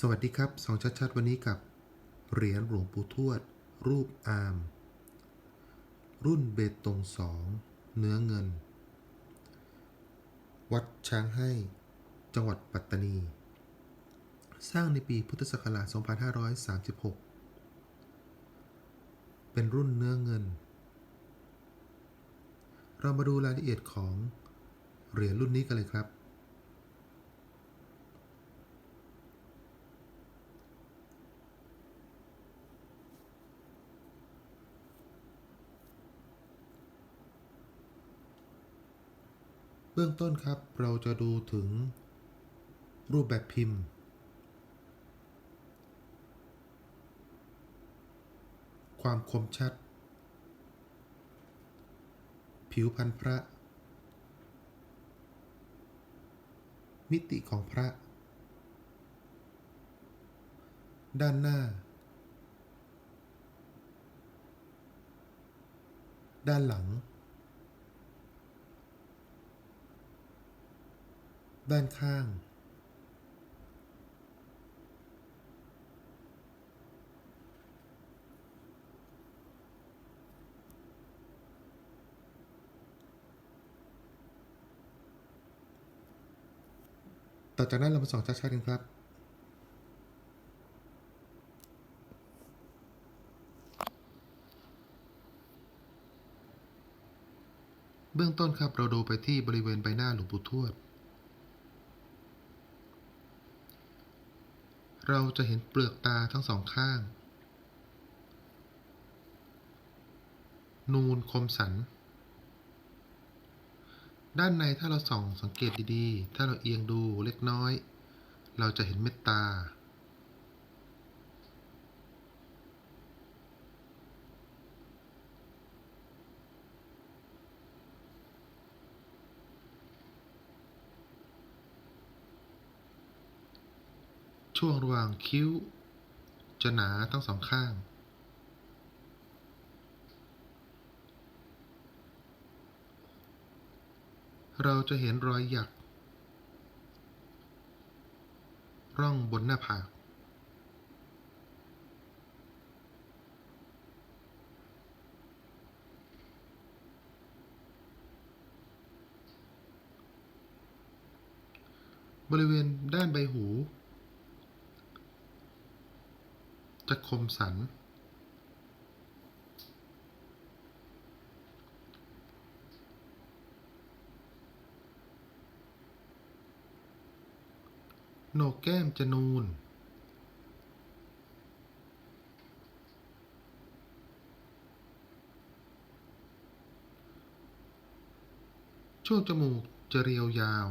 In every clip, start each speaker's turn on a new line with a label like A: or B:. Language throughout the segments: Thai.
A: สวัสดีครับสองชัดๆวันนี้กับเหรียญหลวงปู่ทวด รูปอาม รุ่นเบตงสองเนื้อเงิน วัดช้างให้ จังหวัดปัตตานี สร้างในปีพุทธศักราช 2536 เป็นรุ่นเนื้อเงิน เรามาดูรายละเอียดของเหรียญรุ่นนี้กันเลยครับ เบื้องต้นครับเราจะดูถึงรูปแบบพิมพ์ ความคมชัด ผิวพันธุ์พระ มิติของพระ ด้านหน้า ด้านหลัง ด้านข้าง ต่อจากนั้นเรามาส่องชัดๆกันครับเบื้องต้นครับเราดูไปที่บริเวณใบหน้าหลวงปู่ทวด เราจะเห็นเปลือกตาทั้งสองข้าง นูนคมสัน ด้านในถ้าเราส่องสังเกตดีๆ ถ้าเราเอียงดูเล็กน้อย เราจะเห็นเม็ดตา ช่วงระหว่างคิ้ว จะหนาทั้งสองข้าง เราจะเห็นรอยหยัก ร่องบนหน้าผาก บริเวณด้านใบหู จะคมสัน โหนกแก้มจะนูน ช่วงจมูกจะเรียวยาว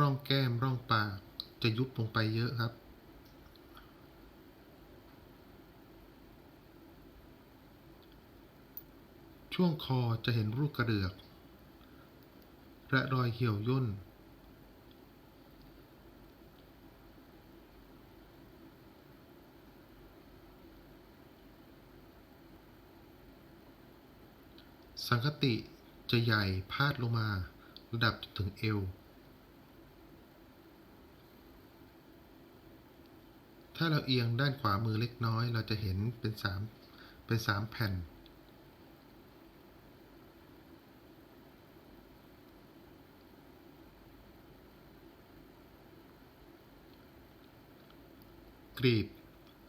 A: ร่องแก้มร่องปากจะยุบลงไปเยอะครับ ช่วงคอจะเห็นรูปกระเดือก และรอยเหี่ยวย่น สังคติจะใหญ่พาดลงมาระดับถึงเอว ถ้าเราเอียงด้านขวามือเล็กน้อย เราจะเห็นเป็นสามเป็นสามแผ่น กรีบ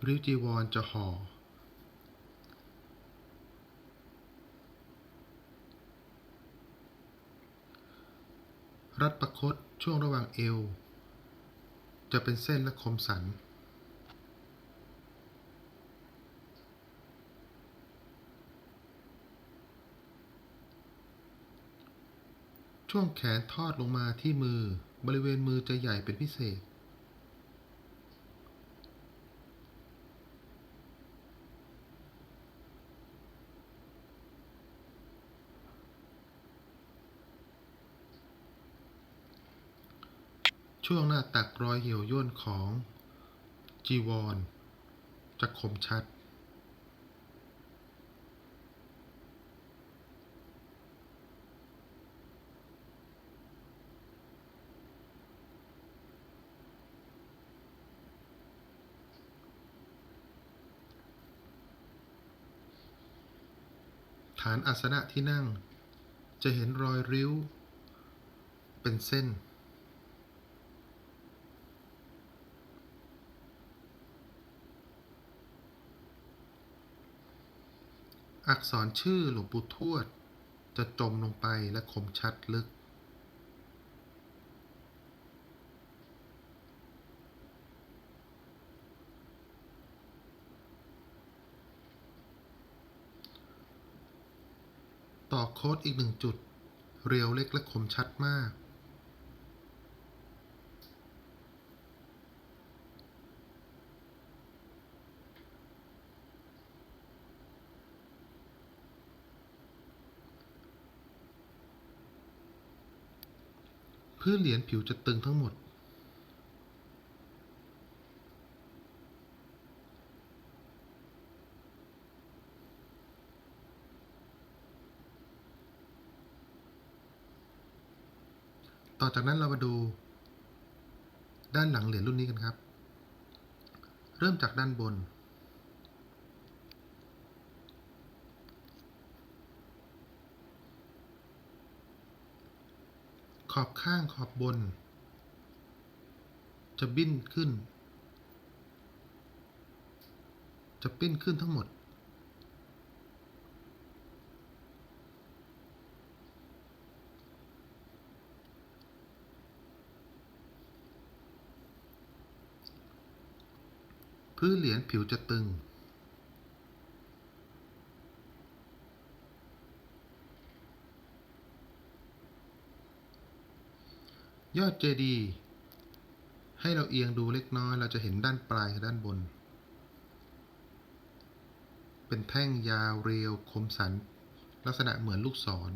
A: ริ้วจีวรจะห่อรัดประคตช่วงระหว่างเอว จะเป็นเส้นและคมสัน ช่วงแขนทอดลงมาที่มือบริเวณมือจะใหญ่เป็นพิเศษ ช่วงหน้าตักรอยเหี่ยวย่นของจีวรจะคมชัด ฐานอาสนะที่นั่ง จะเห็นรอยริ้ว เป็นเส้น อักษรชื่อหลวงปู่ทวด จะจมลงไปและคมชัดลึก ค้ดอีกหนึ่งจุด เรียวเล็กและคมชัดมาก พื้นเหรียญผิวจะตึงทั้งหมด ต่อจากนั้นเรามาดูด้านหลังเหรียญรุ่นนี้กันครับ เริ่มจากด้านบน ขอบข้างขอบบน จะบิ้นขึ้น จะปิ้นขึ้นทั้งหมด พื้นเหรียญผิวจะตึง ยอดเจดีย์ให้เราเอียงดูเล็กน้อยเราจะเห็นด้านปลายกับด้านบน เป็นแท่งยาวเรียวคมสัน ลักษณะเหมือนลูกศร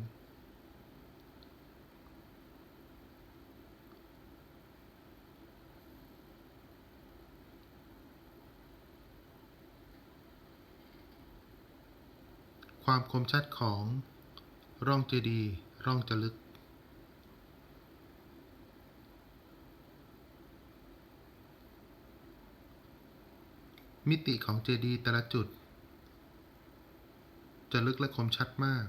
A: ความคมชัดของร่องเจดีร่องจะลึก มิติของเจดีแต่ละจุด จะลึกและคมชัดมาก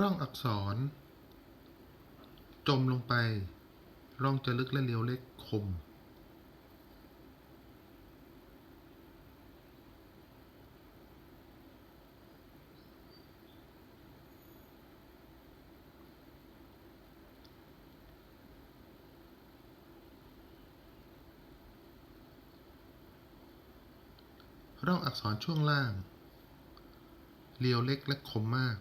A: ร่องอักษร จมลงไป ร่องจะลึกและเรียวเล็กคม ร่องอักษรช่วงล่างเรียวเล็กและคมมาก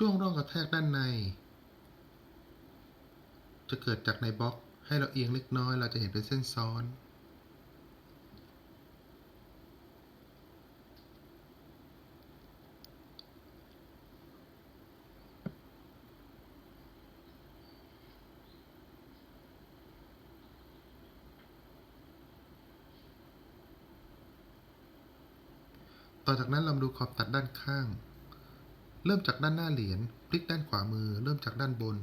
A: ช่วงร่องกระแทกด้านใน จะเกิดจากในบล็อกให้เราเอียงเล็กน้อย เราจะเห็นเป็นเส้นซ้อนต่อจากนั้นเรามาดูขอบตัดด้านข้าง เริ่มจากด้านหน้าเหรียญพลิกด้านขวามือ เริ่มจากด้านบน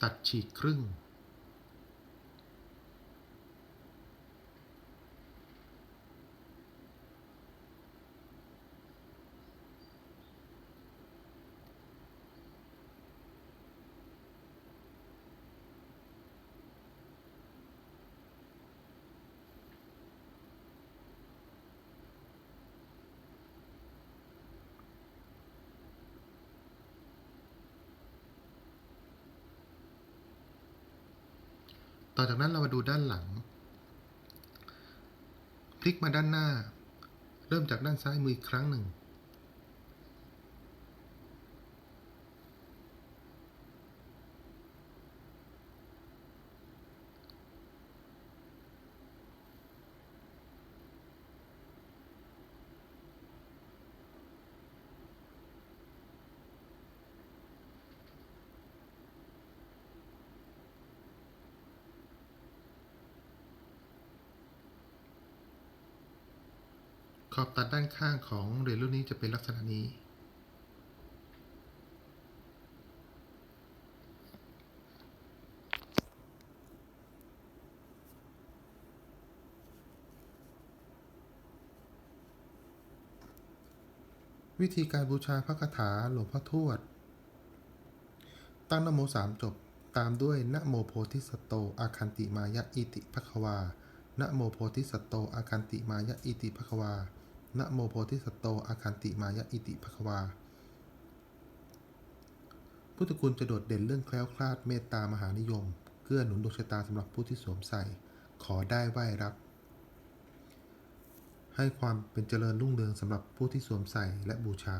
A: ตัดฉีกครึ่ง ต่อจากนั้นเรามาดูด้านหลังพลิกมาด้านหน้า เริ่มจากด้านซ้ายมืออีกครั้งหนึ่ง ขอบตัดด้านข้างของเหรียญรุ่นนี้จะเป็นลักษณะนี้ วิธีการบูชาพระคาถาหลวงพ่อทวด ตั้งนโมสามจบตามด้วยนะโมโพธิสัตโตอาคันติมายะอิติภควานะโมโพธิสัตโตอาคันติมายะอิติภควา นะโมโพธิสัตโตอาคันติมายะอิติภควา พุทธคุณจะโดดเด่นเรื่องแคล้วคลาดเมตตามหานิยม เกื้อหนุนดวงชะตาสำหรับผู้ที่สวมใส่ ขอได้ไหว้รับ ให้ความเป็นเจริญรุ่งเรืองสำหรับผู้ที่สวมใส่และบูชา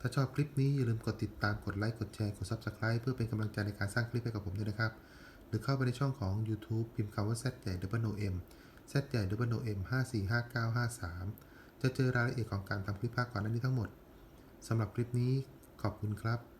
A: ถ้าชอบคลิปนี้อย่าลืมกดติดตามกดไลค์กดแชร์กด Subscribe เพื่อเป็นกำลังใจในการสร้างคลิปให้กับผมด้วยนะครับ หรือเข้าไปในช่องของ YouTube พิมพ์คำว่า Z ใหญ่ W O M Z ใหญ่ W O M 545953 จะเจอรายละเอียดของการทำคลิปภาคก่อนหน้านี้ทั้งหมดสำหรับคลิปนี้ขอบคุณครับ